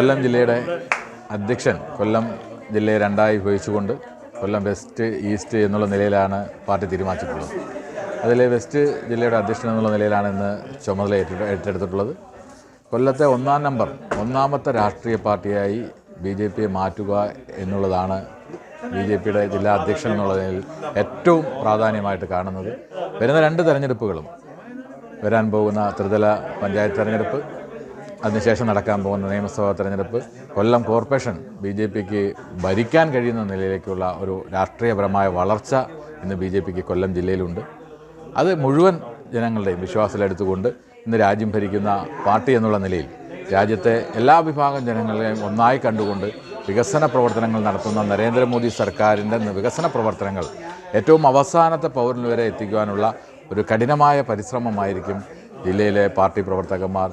കൊല്ലം ജില്ലയുടെ അധ്യക്ഷൻ കൊല്ലം ജില്ലയെ രണ്ടായി വിഭജിച്ചുകൊണ്ട് കൊല്ലം വെസ്റ്റ് ഈസ്റ്റ് എന്നുള്ള നിലയിലാണ് പാർട്ടി തീരുമാനിച്ചിട്ടുള്ളത്. അതിൽ വെസ്റ്റ് ജില്ലയുടെ അധ്യക്ഷൻ എന്നുള്ള നിലയിലാണ് ഇന്ന് ചുമതല ഏറ്റെടുത്തിട്ടുള്ളത്. കൊല്ലത്തെ ഒന്നാം നമ്പർ ഒന്നാമത്തെ രാഷ്ട്രീയ പാർട്ടിയായി ബി ജെ പിയെ മാറ്റുക എന്നുള്ളതാണ് ബി ജെ പിയുടെ ജില്ലാ അധ്യക്ഷൻ എന്നുള്ളതിൽ ഏറ്റവും പ്രാധാന്യമായിട്ട് കാണുന്നത്. വരുന്ന രണ്ട് തെരഞ്ഞെടുപ്പുകളും വരാൻ പോകുന്ന ത്രിതല പഞ്ചായത്ത് തെരഞ്ഞെടുപ്പ് അതിനുശേഷം നടക്കാൻ പോകുന്ന നിയമസഭാ തെരഞ്ഞെടുപ്പ് കൊല്ലം കോർപ്പറേഷൻ ബി ജെ പിക്ക് ഭരിക്കാൻ കഴിയുന്ന നിലയിലേക്കുള്ള ഒരു രാഷ്ട്രീയപരമായ വളർച്ച ഇന്ന് ബി ജെ പിക്ക് കൊല്ലം ജില്ലയിലുണ്ട്. അത് മുഴുവൻ ജനങ്ങളുടെയും വിശ്വാസത്തിലെടുത്തുകൊണ്ട് ഇന്ന് രാജ്യം ഭരിക്കുന്ന പാർട്ടി എന്നുള്ള നിലയിൽ രാജ്യത്തെ എല്ലാ വിഭാഗം ജനങ്ങളെയും ഒന്നായി കണ്ടുകൊണ്ട് വികസന പ്രവർത്തനങ്ങൾ നടത്തുന്ന നരേന്ദ്രമോദി സർക്കാരിന്റെ വികസന പ്രവർത്തനങ്ങൾ ഏറ്റവും അവസാനത്തെ പൗരന് വരെ എത്തിക്കുവാനുള്ള ഒരു കഠിനമായ പരിശ്രമമായിരിക്കും ജില്ലയിലെ പാർട്ടി പ്രവർത്തകന്മാർ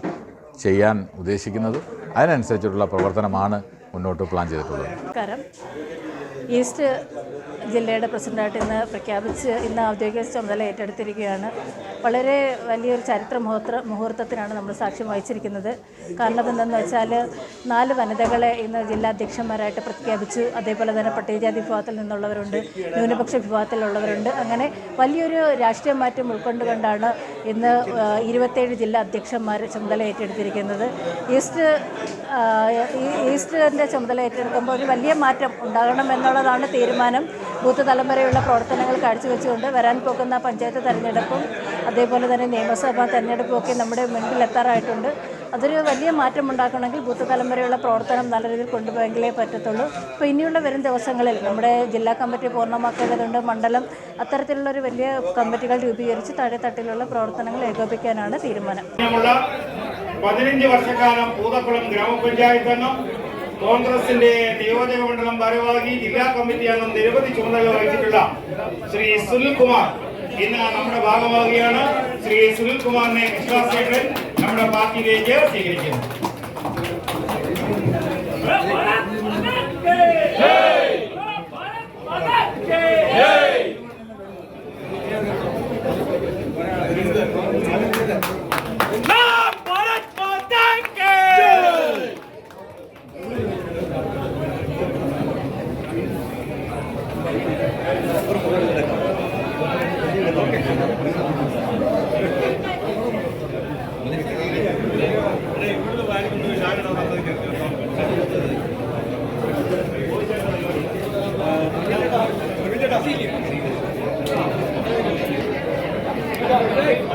ചെയ്യാൻ ഉദ്ദേശിക്കുന്നത്. അതിനനുസരിച്ചിട്ടുള്ള പ്രവർത്തനമാണ് മുന്നോട്ട് പ്ലാൻ ചെയ്തിട്ടുള്ളത്. ഈസ്റ്റ് ജില്ലയുടെ പ്രസിഡന്റായിട്ട് ഇന്ന് പ്രഖ്യാപിച്ച് ഇന്ന് ഔദ്യോഗിക ചുമതല ഏറ്റെടുത്തിരിക്കുകയാണ്. വളരെ വലിയൊരു ചരിത്ര മുഹൂർത്ത മുഹൂർത്തത്തിനാണ് നമ്മൾ സാക്ഷ്യം വഹിച്ചിരിക്കുന്നത്. കാരണം എന്തെന്ന് വെച്ചാൽ നാല് വനിതകളെ ഇന്ന് ജില്ലാ അധ്യക്ഷന്മാരായിട്ട് പ്രഖ്യാപിച്ചു. അതേപോലെ തന്നെ പട്ടികജാതി വിഭാഗത്തിൽ നിന്നുള്ളവരുണ്ട് ന്യൂനപക്ഷ വിഭാഗത്തിലുള്ളവരുണ്ട്. അങ്ങനെ വലിയൊരു രാഷ്ട്രീയ മാറ്റം ഉൾക്കൊണ്ടുകൊണ്ടാണ് ഇന്ന് ഇരുപത്തേഴ് ജില്ലാ അധ്യക്ഷന്മാർ ചുമതല ഏറ്റെടുത്തിരിക്കുന്നത്. ഈസ്റ്റ് ഈസ്റ്റിന്റെ ചുമതല ഏറ്റെടുക്കുമ്പോൾ ഒരു വലിയ മാറ്റം ഉണ്ടാകണം എന്നുള്ളതാണ് തീരുമാനം. ബൂത്ത് തലമുറയുള്ള പ്രവർത്തനങ്ങൾ കാഴ്ചവെച്ചുകൊണ്ട് വരാൻ പോകുന്ന പഞ്ചായത്ത് തെരഞ്ഞെടുപ്പും അതേപോലെ തന്നെ നിയമസഭാ തെരഞ്ഞെടുപ്പും ഒക്കെ നമ്മുടെ മുൻപിൽ എത്താറായിട്ടുണ്ട്. അതൊരു വലിയ മാറ്റം ഉണ്ടാക്കണമെങ്കിൽ ബൂത്ത് തലമുറയുള്ള പ്രവർത്തനം നല്ല രീതിയിൽ കൊണ്ടുപോയെങ്കിലേ പറ്റത്തുള്ളൂ. അപ്പോൾ ഇനിയുള്ള വരും ദിവസങ്ങളിൽ നമ്മുടെ ജില്ലാ കമ്മിറ്റി പൂർണമാക്കേണ്ടതുണ്ട്. മണ്ഡലം അത്തരത്തിലുള്ള ഒരു വലിയ കമ്മിറ്റികൾ രൂപീകരിച്ച് താഴെത്തട്ടിലുള്ള പ്രവർത്തനങ്ങൾ ഏകോപിക്കാനാണ് തീരുമാനം. പതിനഞ്ച് വർഷക്കാലം പൂതക്കുളം ഗ്രാമപഞ്ചായത്ത് കോൺഗ്രസിന്റെ നിയോജക മണ്ഡലം ഭാരവാഹി ജില്ലാ കമ്മിറ്റി അംഗം നിരവധി ചുമതല വഹിച്ചിട്ടുള്ള ശ്രീ സുനിൽകുമാർ ഇന്ന് നമ്മുടെ ഭാഗമാകുകയാണ് ശ്രീ സുനിൽകുമാറിനെ വിശ്വാസികൾ നമ്മുടെ പാർട്ടിയിലേക്ക് സ്വീകരിക്കുന്നു. Hey!